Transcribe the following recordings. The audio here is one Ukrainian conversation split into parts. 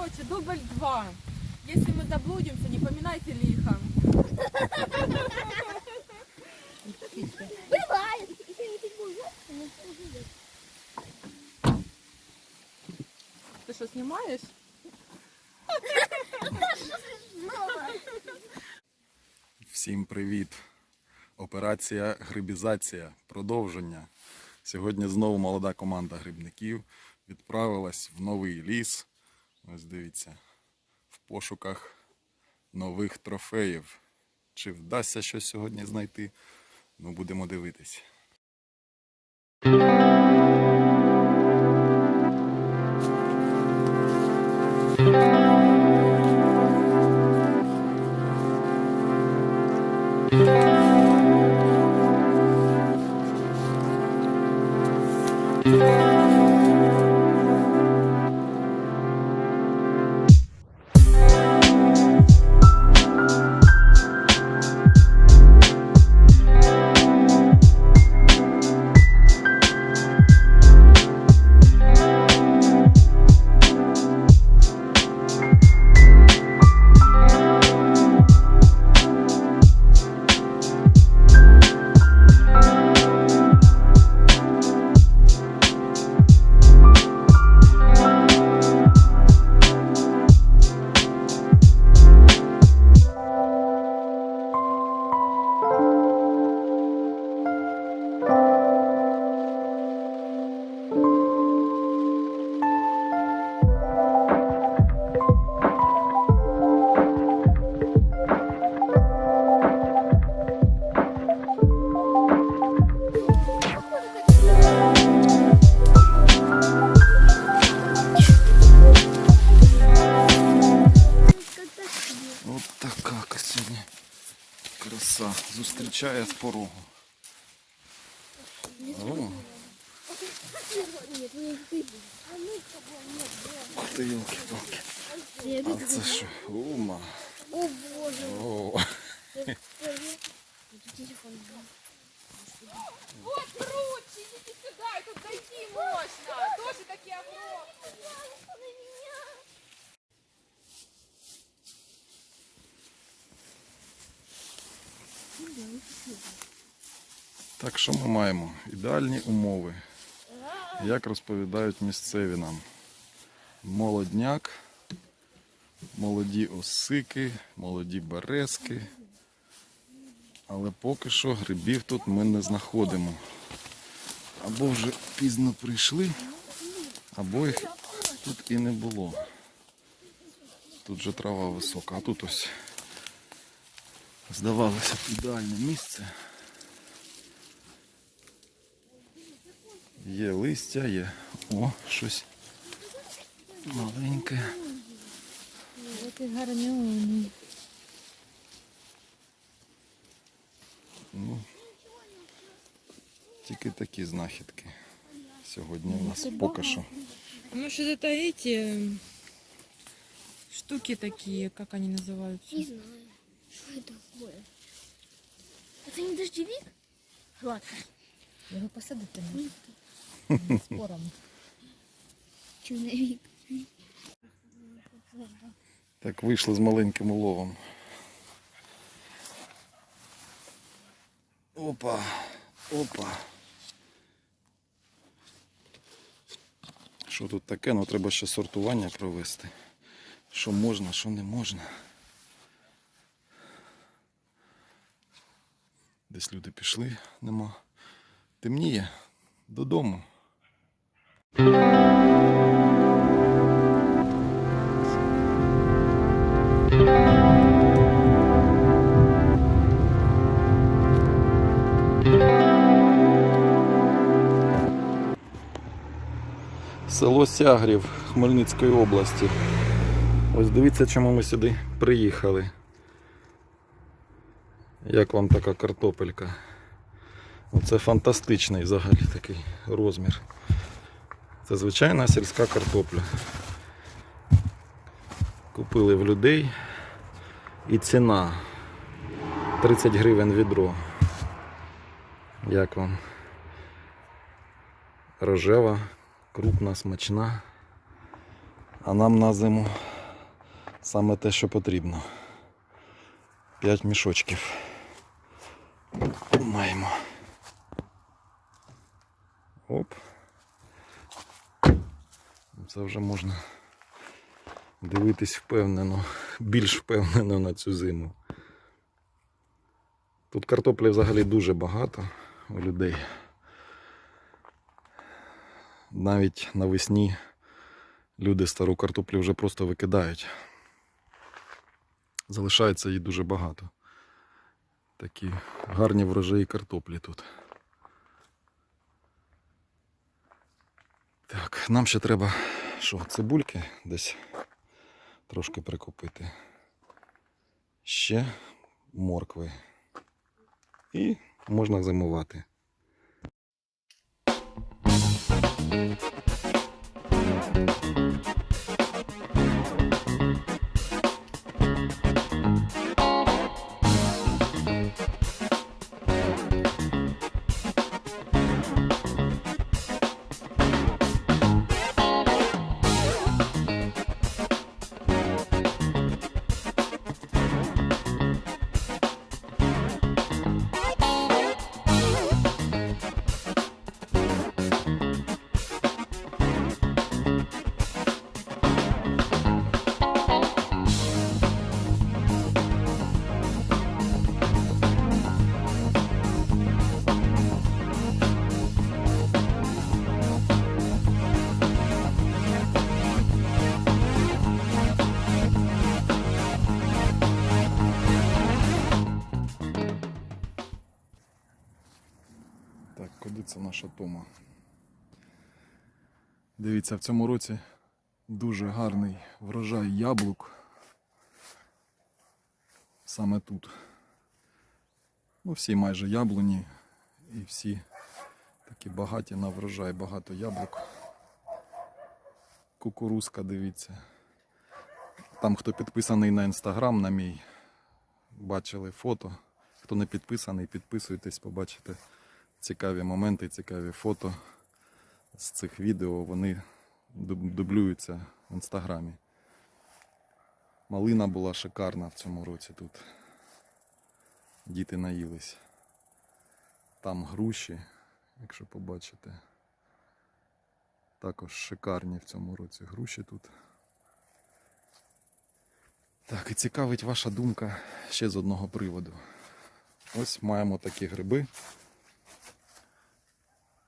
Короче, дубль два. Если мы заблудимся, не поминайте лихо. Бывает. Ты что, снимаешь? Всім привіт! Операція Грибізація. Продовження. Сьогодні знову молода команда грибників відправилась в новий ліс. Ось дивіться, в пошуках нових трофеїв. Чи вдасться щось сьогодні знайти? Ну, будемо дивитись. Зустрічає з порогу. Ух ти, йолки-палки. А це що? Ума. Так що ми маємо? Ідеальні умови. Як розповідають місцеві нам. Молодняк, молоді осики, молоді березки. Але поки що грибів тут ми не знаходимо. Або вже пізно прийшли, або їх тут і не було. Тут же трава висока, а тут ось здавалося б ідеальне місце. Є листя, є. О, щось маленьке. От і гарнюний. Ну, тільки такі знахідки. Сьогодні у нас поки що. Может, это эти штуки такие, как они называются? Не знаю. Що це такое? А це не дождевик? Гладкий. Його посадити можна. Спором. Чорновик. Так вийшли з маленьким уловом. Опа, опа. Що тут таке? Ну треба ще сортування провести. Що можна, що не можна. Десь люди пішли, нема. Темніє. Додому. Село Сягрів Хмельницької області. Ось дивіться, чому ми сюди приїхали. Як вам така картопелька? Оце фантастичний взагалі такий розмір. Це звичайна сільська картопля. Купили в людей і ціна 30 гривень відро. Як вам? Рожева, крупна, смачна. А нам на зиму Саме те, що потрібно. П'ять мішочків. Маємо. Оп. Це вже можна дивитись впевнено, більш впевнено на цю зиму. Тут картоплі взагалі дуже багато у людей. Навіть навесні люди стару картоплю вже просто викидають. Залишається її дуже багато. Такі гарні врожаї картоплі тут. Так, нам ще треба що, цибульки десь трошки прикупити. Ще моркви. І можна зимувати. Дивіться, в цьому році дуже гарний врожай яблук. Саме тут. Ну, всі майже яблуні і всі такі багаті на врожай, багато яблук. Кукурузка, дивіться. Там, хто підписаний на інстаграм, на мій, бачили фото. Хто не підписаний, підписуйтесь, побачите цікаві моменти, цікаві фото з цих відео. Вони дублюються в інстаграмі. Малина була шикарна в цьому році тут. Діти наїлись. Там груші, якщо побачите. Також шикарні в цьому році груші тут. Так, і цікавить ваша думка ще з одного приводу. Ось маємо такі гриби.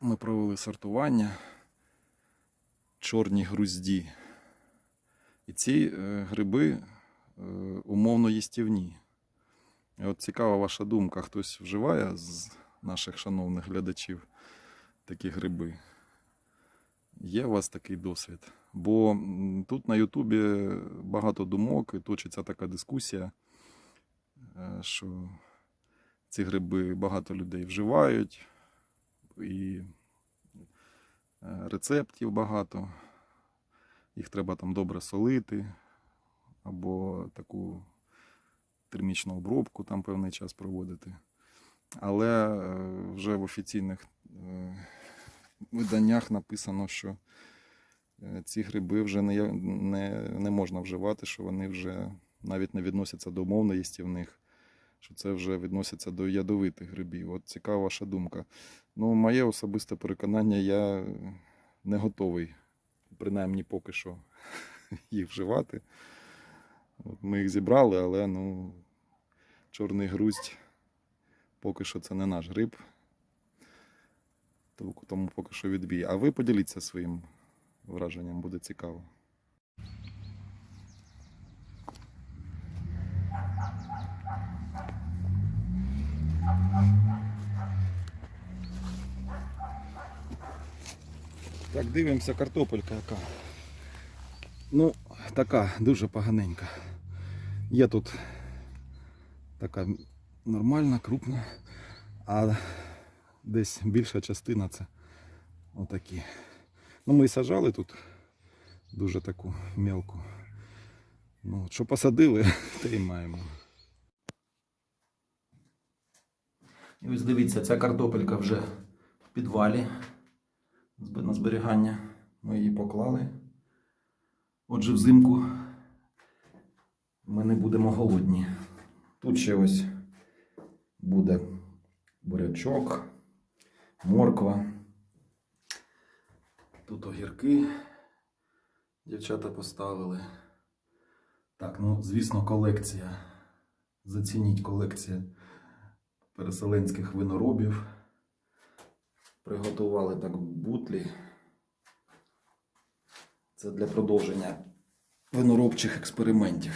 Ми провели сортування чорні грузді. І ці е, гриби е, умовно їстівні. От цікава ваша думка, хтось вживає з наших шановних глядачів такі гриби. Є у вас такий досвід? Бо тут на Ютубі багато думок і точиться така дискусія, е, що ці гриби багато людей вживають, і е, рецептів багато. Їх треба там добре солити, або таку термічну обробку там певний час проводити. Але е, вже в офіційних е, виданнях написано, що ці гриби вже не, не, не можна вживати, що вони вже навіть не відносяться до умовно їстівних, що це вже відноситься до ядовитих грибів. От цікава ваша думка. Ну, моє особисте переконання, я не готовий, принаймні поки що, їх вживати. От ми їх зібрали, але ну, чорний груздь поки що це не наш гриб. Тому поки що відбій. А ви поділіться своїм враженням, буде цікаво. Так, дивимося, картопелька яка. Ну, така дуже поганенька. Є тут така нормальна, крупна, а десь більша частина це отакі. Ну, ми і сажали тут дуже таку мелку. Ну, що посадили, те і маємо. І ось дивіться, ця картопелька вже в підвалі на зберігання. Ми її поклали. Отже, взимку ми не будемо голодні. Тут ще ось буде бурячок, морква. Тут огірки дівчата поставили. Так, ну, звісно, колекція. Зацініть колекція переселенських виноробів. Приготували так бутлі. Це для продовження виноробчих експериментів.